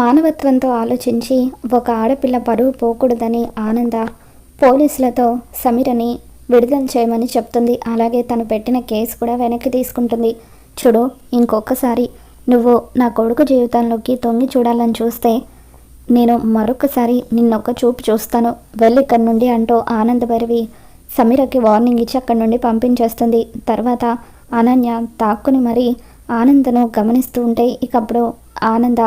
మానవత్వంతో ఆలోచించి ఒక ఆడపిల్ల పరువు పోకూడదని ఆనంద పోలీసులతో సమీరని విడుదల చేయమని చెప్తుంది. అలాగే తను పెట్టిన కేసు కూడా వెనక్కి తీసుకుంటుంది. చూడు ఇంకొకసారి నువ్వు నా కొడుకు జీవితంలోకి తొంగి చూడాలని చూస్తే నేను మరొకసారి నిన్నొక్క చూపు చూస్తాను. వెళ్ళి ఇక్కడి నుండి అంటూ ఆనంద సమీరకి వార్నింగ్ ఇచ్చి అక్కడి నుండి పంపించేస్తుంది. తర్వాత అనన్య తాక్కుని మరీ ఆనందను గమనిస్తూ ఉంటే ఇకప్పుడు ఆనంద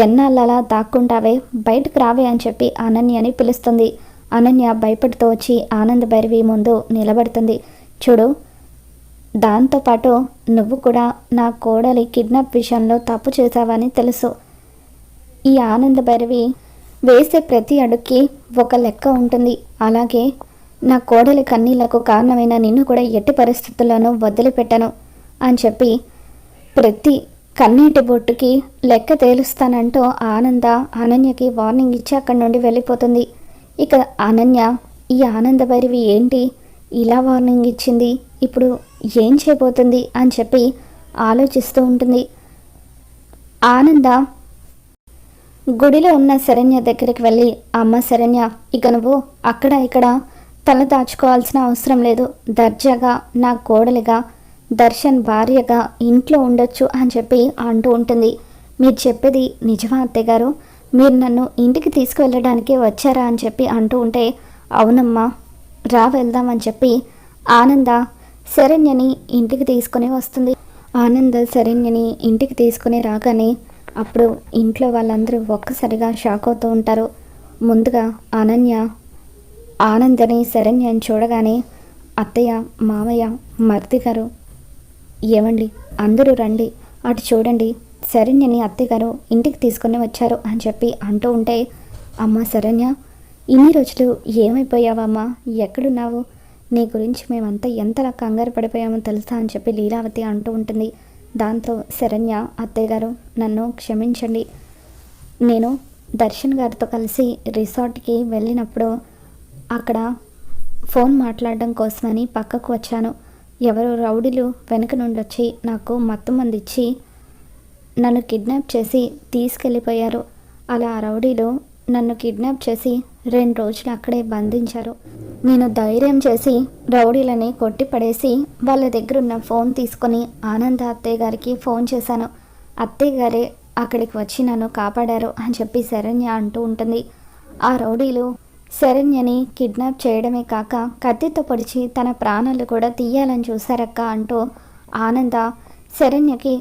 ఎన్నాళ్ళలా దాక్కుంటావే? బయటకు రావే అని చెప్పి అనన్యని పిలుస్తుంది. అనన్య భయపడుతూ వచ్చి ఆనంద భైరవి ముందు నిలబడుతుంది. చూడు దాంతోపాటు నువ్వు కూడా నా కోడలి కిడ్నాప్ విషయంలో తప్పు చేశావని తెలుసు. ఈ ఆనంద భైరవి వేసే ప్రతి అడుగుకి ఒక లెక్క ఉంటుంది. అలాగే నా కోడలి కన్నీళ్ళకు కారణమైన నిన్ను కూడా ఎట్టి పరిస్థితుల్లోనూ వదిలిపెట్టను అని చెప్పి ప్రతి కన్నీటి బొట్టుకి లెక్క తేలుస్తానంటూ ఆనంద అనన్యకి వార్నింగ్ ఇచ్చి అక్కడి నుండి వెళ్ళిపోతుంది. ఇక అనన్య ఈ ఆనంద భైరవి ఏంటి? ఇలా వార్నింగ్ ఇచ్చింది. ఇప్పుడు ఏం చేయబోతుంది? అని చెప్పి ఆలోచిస్తూ ఉంటుంది. ఆనంద గుడిలో ఉన్న శరణ్య దగ్గరికి వెళ్ళి అమ్మ శరణ్య ఇక నువ్వు అక్కడ ఇక్కడ తల దాచుకోవాల్సిన అవసరం లేదు. దర్జాగా నా కోడలిగా దర్శన్ భార్యగా ఇంట్లో ఉండొచ్చు అని చెప్పి అంటూ ఉంటుంది. మీరు చెప్పేది నిజమా అత్తయ్య గారు మీరు నన్ను ఇంటికి తీసుకువెళ్ళడానికి వచ్చారా అని చెప్పి అంటూ ఉంటే అవునమ్మా రా వెళ్దామని చెప్పి ఆనంద శరణ్యని ఇంటికి తీసుకుని వస్తుంది. ఆనంద శరణ్యని ఇంటికి తీసుకుని రాగానే అప్పుడు ఇంట్లో వాళ్ళందరూ ఒక్కసారిగా షాక్ అవుతూ ఉంటారు. ముందుగా అనన్య ఆనందని శరణ్యని చూడగానే అత్తయ్య మామయ్య మర్ది గారు ఏమండి అందరూ రండి. అటు చూడండి. శరణ్యని అత్తయ్యగారు ఇంటికి తీసుకుని వచ్చారు అని చెప్పి అంటూ ఉంటే అమ్మ శరణ్య ఇన్ని రోజులు ఏమైపోయావమ్మా? ఎక్కడున్నావు? నీ గురించి మేమంతా ఎంతలా కంగారు పడిపోయామో తెలుసా అని చెప్పి లీలావతి అంటూ ఉంటుంది. దాంతో శరణ్య అత్తయ్య గారు నన్ను క్షమించండి. నేను దర్శన్ గారితో కలిసి రిసార్ట్కి వెళ్ళినప్పుడు అక్కడ ఫోన్ మాట్లాడడం కోసమని పక్కకు వచ్చాను. ఎవరో రౌడీలు వెనక నుండి వచ్చి నాకు మత్తు మంది ఇచ్చి నన్ను కిడ్నాప్ చేసి తీసుకెళ్ళిపోయారు. అలా ఆ రౌడీలు నన్ను కిడ్నాప్ చేసి రెండు రోజులు అక్కడే బంధించారు. నేను ధైర్యం చేసి రౌడీలని కొట్టి పడేసి వాళ్ళ దగ్గర ఉన్న ఫోన్ తీసుకొని ఆనంద అత్తయ్య గారికి ఫోన్ చేశాను. అత్తయ్య గారే అక్కడికి వచ్చి నన్ను కాపాడారు అని చెప్పి శరణ్య అంటూ ఉంటుంది. ఆ రౌడీలు శరణ్యని కిడ్నాప్ చేయడమే కాక కత్తితో పొడిచి తన ప్రాణాలు కూడా తీయాలని చూశారక్క అంటూ ఆనంద శరణ్యకి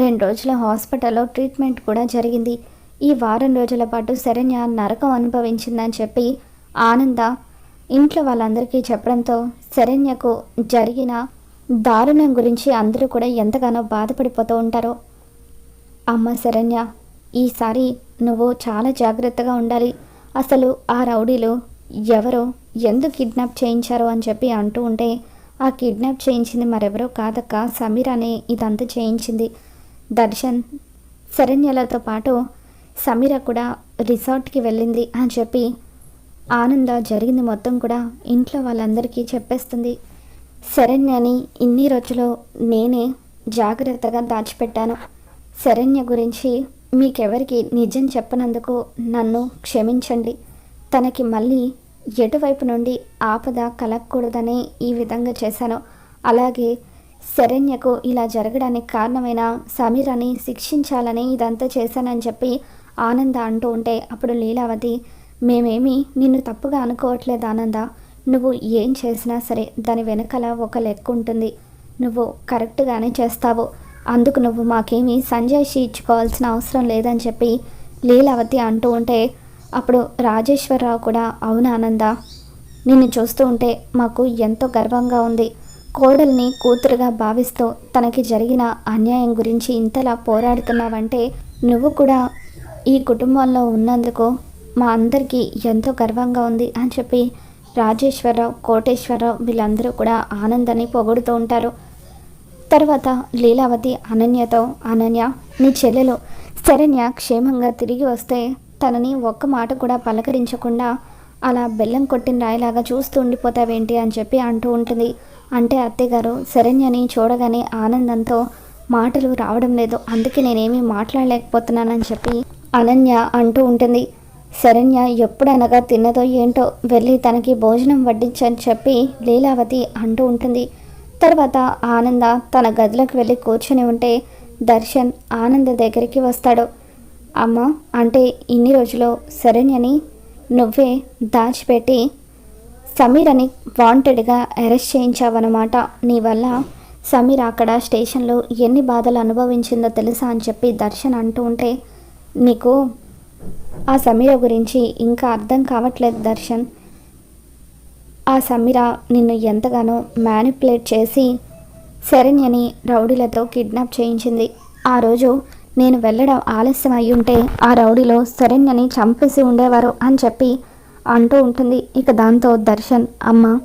రెండు రోజుల హాస్పిటల్లో ట్రీట్మెంట్ కూడా జరిగింది. ఈ వారం రోజుల పాటు శరణ్య నరకం అనుభవించిందని చెప్పి ఆనంద ఇంట్లో వాళ్ళందరికీ చెప్పడంతో శరణ్యకు జరిగిన దారుణం గురించి అందరూ కూడా ఎంతగానో బాధపడిపోతూ ఉంటారో. అమ్మ శరణ్య ఈసారి నువ్వు చాలా జాగ్రత్తగా ఉండాలి. అసలు ఆ రౌడీలు ఎవరో ఎందుకు కిడ్నాప్ చేయించారో అని చెప్పి అంటూ ఉంటే ఆ కిడ్నాప్ చేయించింది మరెవరో కాదక్క సమీర్ అనే ఇదంతా చేయించింది దర్శన్. శరణ్యలతో పాటు సమీర కూడా రిసార్ట్కి వెళ్ళింది అని చెప్పి ఆనంద జరిగింది మొత్తం కూడా ఇంట్లో వాళ్ళందరికీ చెప్పేస్తుంది. శరణ్యని ఇన్ని రోజులు నేనే జాగ్రత్తగా దాచిపెట్టాను. శరణ్య గురించి మీకెవరికి నిజం చెప్పనందుకు నన్ను క్షమించండి. తనకి మళ్ళీ ఎటువైపు నుండి ఆపద కలగకూడదనే ఈ విధంగా చేశాను. అలాగే శరణ్యకు ఇలా జరగడానికి కారణమైన సమీరని శిక్షించాలని ఇదంతా చేశానని చెప్పి ఆనంద అంటూ ఉంటే అప్పుడు లీలావతి మేమేమి నిన్ను తప్పుగా అనుకోవట్లేదు ఆనంద. నువ్వు ఏం చేసినా సరే దాని వెనకాల ఒక లెక్క ఉంటుంది. నువ్వు కరెక్ట్గానే చేస్తావు. అందుకు నువ్వు మాకేమీ సంజయ్షి ఇచ్చుకోవాల్సిన అవసరం లేదని చెప్పి లీలావతి అంటూ ఉంటే అప్పుడు రాజేశ్వరరావు కూడా అవును ఆనంద నిన్ను చూస్తూ ఉంటే మాకు ఎంతో గర్వంగా ఉంది. కోడల్ని కూతురుగా భావిస్తూ తనకి జరిగిన అన్యాయం గురించి ఇంతలా పోరాడుతున్నావంటే నువ్వు కూడా ఈ కుటుంబంలో ఉన్నందుకు మా అందరికీ ఎంతో గర్వంగా ఉంది అని చెప్పి రాజేశ్వరరావు కోటేశ్వరరావు వీళ్ళందరూ కూడా ఆనందాన్ని పొగుడుతూ ఉంటారు. తర్వాత లీలావతి అనన్యతో అనన్య నీ చెల్లెలు శరణ్య క్షేమంగా తిరిగి వస్తే తనని ఒక్క మాట కూడా పలకరించకుండా అలా బెల్లం కొట్టిన రాయిలాగా చూస్తూ ఉండిపోతావేంటి అని చెప్పి అంటూ ఉంటుంది. అంటే అత్తయ్యగారు శరణ్యని చూడగానే ఆనందంతో మాటలు రావడం లేదు. అందుకే నేనేమీ మాట్లాడలేకపోతున్నానని చెప్పి అనన్య అంటూ ఉంటుంది. శరణ్య ఎప్పుడనగా తిన్నదో ఏంటో వెళ్ళి తనకి భోజనం వడ్డించని చెప్పి లీలావతి అంటూ ఉంటుంది. తర్వాత ఆనంద తన గదిలోకి వెళ్ళి కూర్చొని ఉంటే దర్శన్ ఆనంద దగ్గరికి వస్తాడు. అమ్మ అంటే ఇన్ని రోజులు శరణ్యని నువ్వే దాచిపెట్టి సమీర్ అని వాంటెడ్గా అరెస్ట్ చేయించావన్నమాట. నీ వల్ల సమీర్ అక్కడ స్టేషన్లో ఎన్ని బాధలు అనుభవించిందో తెలుసా అని చెప్పి దర్శన్ అంటూ ఉంటే నీకు ఆ సమీర గురించి ఇంకా అర్థం కావట్లేదు దర్శన్. ఆ సమీర నిన్ను ఎంతగానో మ్యానిపులేట్ చేసి శరణ్యని రౌడీలతో కిడ్నాప్ చేయించింది. ఆ రోజు నేను వెళ్ళడం ఆలస్యం అయి ఉంటే ఆ రౌడీలో శరణ్యని చంపేసి ఉండేవారు అని చెప్పి అంటూ ఉంటుంది. ఇక దాంతో దర్శన్ అమ్మ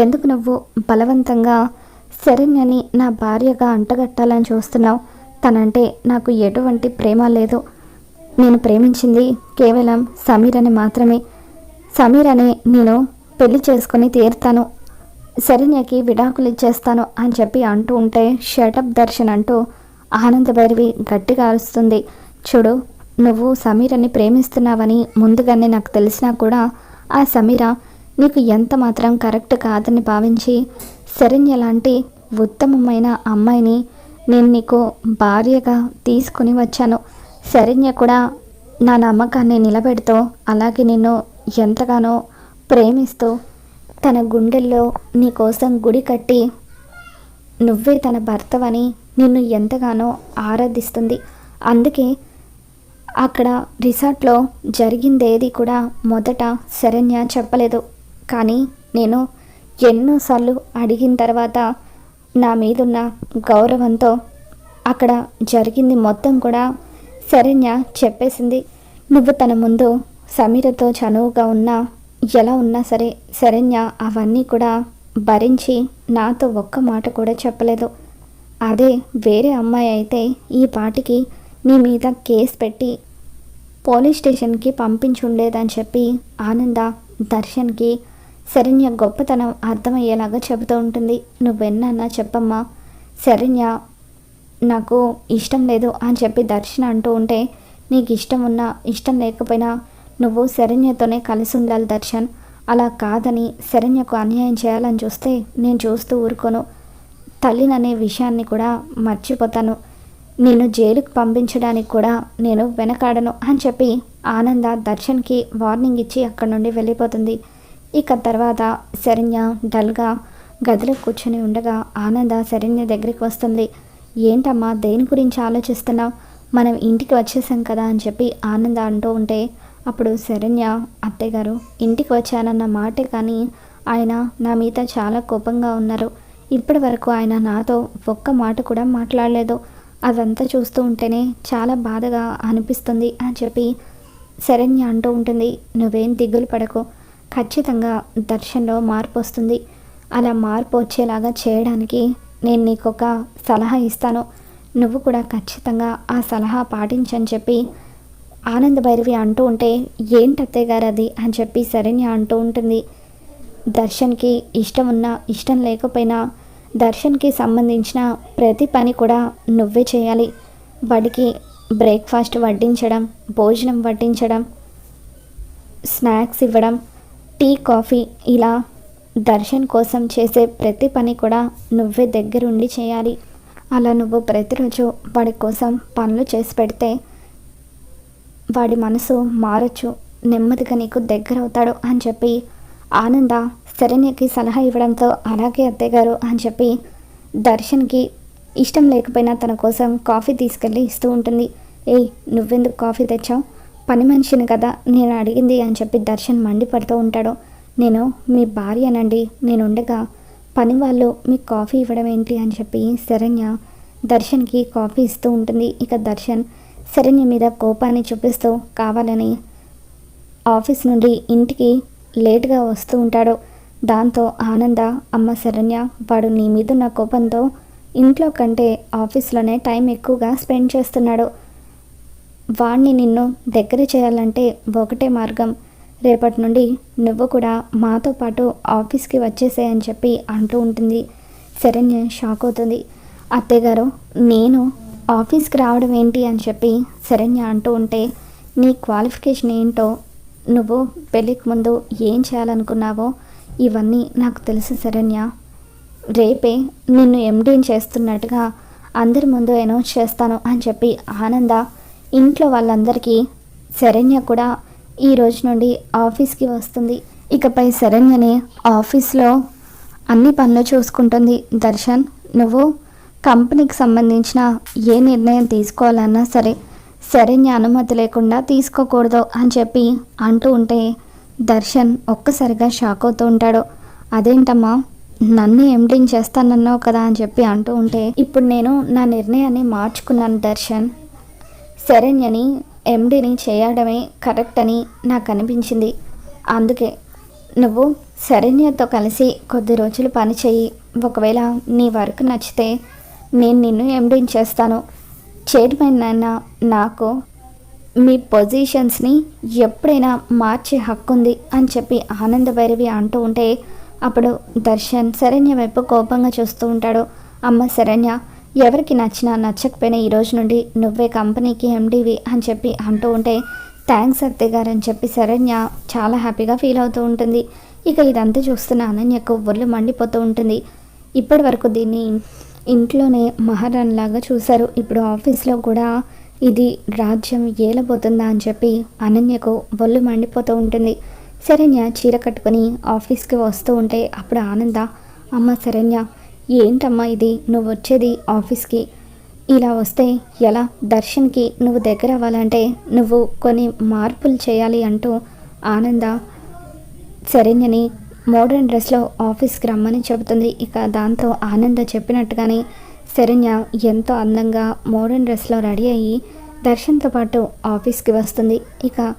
ఎందుకు నువ్వు బలవంతంగా శరణ్యని నా భార్యగా అంటగట్టాలని చూస్తున్నావు? తనంటే నాకు ఎటువంటి ప్రేమ లేదు. నేను ప్రేమించింది కేవలం సమీర్ అని మాత్రమే. సమీర్ అనే నేను పెళ్ళి చేసుకుని తీరుతాను. శరణ్యకి విడాకులు ఇచ్చేస్తాను అని చెప్పి అంటూ ఉంటే షటప్ దర్శన్ అంటూ ఆనందభైరవి గట్టిగా అరుస్తుంది. చూడు నువ్వు సమీరని ప్రేమిస్తున్నావని ముందుగానే నాకు తెలిసినా కూడా ఆ సమీర నీకు ఎంత మాత్రం కరెక్ట్ కాదని భావించి శరణ్య లాంటి ఉత్తమమైన అమ్మాయిని నేను నీకు భార్యగా తీసుకుని వచ్చాను. శరణ్య కూడా నా నమ్మకాన్ని నిలబెడుతూ అలాగే నిన్ను ఎంతగానో ప్రేమిస్తూ తన గుండెల్లో నీ కోసం గుడి కట్టి నువ్వే తన భర్తవని నిన్ను ఎంతగానో ఆరాధిస్తుంది. అందుకే అక్కడ రిసార్ట్లో జరిగిందేది కూడా మొదట శరణ్య చెప్పలేదు. కానీ నేను ఎన్నోసార్లు అడిగిన తర్వాత నా మీదున్న గౌరవంతో అక్కడ జరిగింది మొత్తం కూడా శరణ్య చెప్పేసింది. నువ్వు తన ముందు సమీరతో చనువుగా ఉన్నా ఎలా ఉన్నా సరే శరణ్య అవన్నీ కూడా భరించి నాతో ఒక్క మాట కూడా చెప్పలేదు. అదే వేరే అమ్మాయి అయితే ఈ పాటికి నీ మీద కేసు పెట్టి పోలీస్ స్టేషన్కి పంపించుండేదని చెప్పి ఆనంద దర్శన్కి శరణ్య గొప్పతనం అర్థమయ్యేలాగా చెబుతూ ఉంటుంది. నువ్వెన్నా చెప్పమ్మా శరణ్య నాకు ఇష్టం లేదు అని చెప్పి దర్శన అంటూ ఉంటే నీకు ఇష్టం ఉన్నా ఇష్టం లేకపోయినా నువ్వు శరణ్యతోనే కలిసి ఉండాలి దర్శన్. అలా కాదని శరణ్యకు అన్యాయం చేయాలని చూస్తే నేను చూస్తూ ఊరుకోను. తల్లిననే విషయాన్ని కూడా మర్చిపోతాను. నిన్ను జైలుకు పంపించడానికి కూడా నేను వెనకాడను అని చెప్పి ఆనంద దర్శన్కి వార్నింగ్ ఇచ్చి అక్కడి నుండి వెళ్ళిపోతుంది. ఇక తర్వాత శరణ్య డల్గా గదిలో కూర్చొని ఉండగా ఆనంద శరణ్య దగ్గరికి వస్తుంది. ఏంటమ్మా దేని గురించి ఆలోచిస్తున్నావు? మనం ఇంటికి వచ్చేసాం కదా అని చెప్పి ఆనంద అంటూ ఉంటే అప్పుడు శరణ్య అత్తయ్య ఇంటికి వచ్చానన్న మాటే కానీ ఆయన నా మీద చాలా కోపంగా ఉన్నారు. ఇప్పటి వరకు ఆయన నాతో ఒక్క మాట కూడా మాట్లాడలేదు. అదంతా చూస్తూ ఉంటేనే చాలా బాధగా అనిపిస్తుంది అని చెప్పి శరణ్య అంటూ ఉంటుంది. నువ్వేం దిగులు పడకు. ఖచ్చితంగా దర్శన్లో మార్పు వస్తుంది. అలా మార్పు వచ్చేలాగా చేయడానికి నేను నీకు ఒక సలహా ఇస్తాను. నువ్వు కూడా ఖచ్చితంగా ఆ సలహా పాటించని చెప్పి ఆనంద భైరవి అంటూ ఉంటే ఏంటి గారు అది? అని చెప్పి శరణ్య అంటూ ఉంటుంది. దర్శన్కి ఇష్టం ఉన్నా ఇష్టం లేకపోయినా దర్శన్కి సంబంధించిన ప్రతి పని కూడా నువ్వే చేయాలి. వాడికి బ్రేక్ఫాస్ట్ వడ్డించడం భోజనం వడ్డించడం స్నాక్స్ ఇవ్వడం టీ కాఫీ ఇలా దర్శన్ కోసం చేసే ప్రతి పని కూడా నువ్వే దగ్గరుండి చేయాలి. అలా నువ్వు ప్రతిరోజు వాడి కోసం పనులు చేసి పెడితే వాడి మనసు మారచ్చు నెమ్మదిగా నీకు దగ్గర అవుతాడు అని చెప్పి ఆనంద శరణ్యకి సలహా ఇవ్వడంతో అలాగే అత్తయ్య గారు అని చెప్పి దర్శన్కి ఇష్టం లేకపోయినా తన కోసం కాఫీ తీసుకెళ్ళి ఇస్తూ ఉంటుంది. ఏయ్ నువ్వెందుకు కాఫీ తెచ్చావు? పని మనిషిని కదా నేను అడిగింది అని చెప్పి దర్శన్ మండిపడుతూ ఉంటాడు. నేను మీ భార్యనండి నేను ఉండగా పని వాళ్ళు మీకు కాఫీ ఇవ్వడం ఏంటి అని చెప్పి శరణ్య దర్శన్కి కాఫీ ఇస్తూ ఉంటుంది. ఇక దర్శన్ శరణ్య మీద కోపాన్ని చూపిస్తూ కావాలని ఆఫీస్ నుండి ఇంటికి లేట్గా వస్తూ ఉంటాడు. దాంతో ఆనంద అమ్మ శరణ్య వాడు నీ మీదున్న కోపంతో ఇంట్లో కంటే ఆఫీస్లోనే టైం ఎక్కువగా స్పెండ్ చేస్తున్నాడు. వాణ్ణి నిన్ను దగ్గర చేయాలంటే ఒకటే మార్గం. రేపటి నుండి నువ్వు కూడా మాతో పాటు ఆఫీస్కి వచ్చేసేయని చెప్పి అంటూ ఉంటుంది. శరణ్య షాక్ అవుతుంది. అత్తయ్యగారు నేను ఆఫీస్కి రావడం ఏంటి అని చెప్పి శరణ్య అంటూ ఉంటే నీ క్వాలిఫికేషన్ ఏంటో నువ్వు పెళ్ళికి ముందు ఏం చేయాలనుకున్నావో ఇవన్నీ నాకు తెలుసు శరణ్య. రేపే నిన్ను ఎండీని చేస్తున్నట్టుగా అందరి ముందు అనౌన్స్ చేస్తాను అని చెప్పి ఆనంద ఇంట్లో వాళ్ళందరికీ శరణ్య కూడా ఈ రోజు నుండి ఆఫీస్కి వస్తుంది. ఇకపై శరణ్యని ఆఫీస్లో అన్ని పనులు చూసుకుంటుంది. దర్శన్ నువ్వు కంపెనీకి సంబంధించిన ఏ నిర్ణయం తీసుకోవాలన్నా సరే శరణ్య అనుమతి లేకుండా తీసుకోకూడదు అని చెప్పి అంటూ ఉంటే దర్శన్ ఒక్కసారిగా షాక్ అవుతూ ఉంటాడు. అదేంటమ్మా నన్ను ఎండింగ్ చేస్తానన్నావు కదా? అని చెప్పి అంటూ ఉంటే ఇప్పుడు నేను నా నిర్ణయాన్ని మార్చుకున్నాను దర్శన్. శరణ్యని ఎండిని చేయడమే కరెక్ట్ అని నాకు అనిపించింది. అందుకే నువ్వు శరణ్యతో కలిసి కొద్ది రోజులు పని చేయి ఒకవేళ నీ వర్క్ నచ్చితే నేను నిన్ను ఎండీని చేస్తాను? చైర్మన్ అయిన నాకు మీ పొజిషన్స్ని ఎప్పుడైనా మార్చే హక్కు ఉంది అని చెప్పి ఆనంద భైరవి అంటూ ఉంటే అప్పుడు దర్శన్ శరణ్య వైపు కోపంగా చూస్తూ ఉంటాడు. అమ్మ శరణ్య ఎవరికి నచ్చినా నచ్చకపోయినా ఈ రోజు నుండి నువ్వే కంపెనీకి ఎండివి అని చెప్పి అంటూ ఉంటే థ్యాంక్స్ అత్తయ్య గారు అని చెప్పి శరణ్య చాలా హ్యాపీగా ఫీల్ అవుతూ ఉంటుంది. ఇక ఇదంతా చూస్తున్న అనన్యకు ఒళ్ళు మండిపోతూ ఉంటుంది. ఇప్పటి వరకు దీన్ని ఇంట్లోనే మహారాణిలాగా చూశారు. ఇప్పుడు ఆఫీస్లో కూడా ఇది రాజ్యం ఏలబోతుందా అని చెప్పి అనన్యకు ఒళ్ళు మండిపోతూ ఉంటుంది. శరణ్య చీర కట్టుకొని ఆఫీస్కి వస్తూ ఉంటే అప్పుడు ఆనంద అమ్మ శరణ్య ఏంటమ్మా ఇది? నువ్వు వచ్చేది ఆఫీస్కి. ఇలా వస్తే ఎలా? దర్శన్కి నువ్వు దగ్గర అవ్వాలంటే నువ్వు కొన్ని మార్పులు చేయాలి అంటూ ఆనంద శరణ్యని మోడర్న్ డ్రెస్లో ఆఫీస్కి రమ్మని చెబుతుంది. ఇక దాంతో ఆనంద చెప్పినట్టుగానే శరణ్య ఎంతో అందంగా మోడర్న్ డ్రెస్లో రెడీ అయ్యి దర్శన్తో పాటు ఆఫీస్కి వస్తుంది. ఇక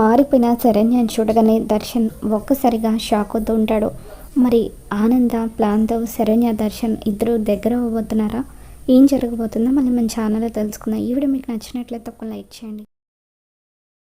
మారిపోయిన శరణ్యని చూడగానే దర్శన్ ఒక్కసారిగా షాక్ అవుతూ ఉంటాడు. మరి ఆనంద ప్లాన్తో శరణ్య దర్శన్ ఇద్దరు దగ్గర అవ్వబోతున్నారా? ఏం జరగబోతుందో మళ్ళీ మన ఛానల్లో తెలుసుకుందాం. ఈ వీడియో మీకు నచ్చినట్లయితే ఒక లైక్ చేయండి.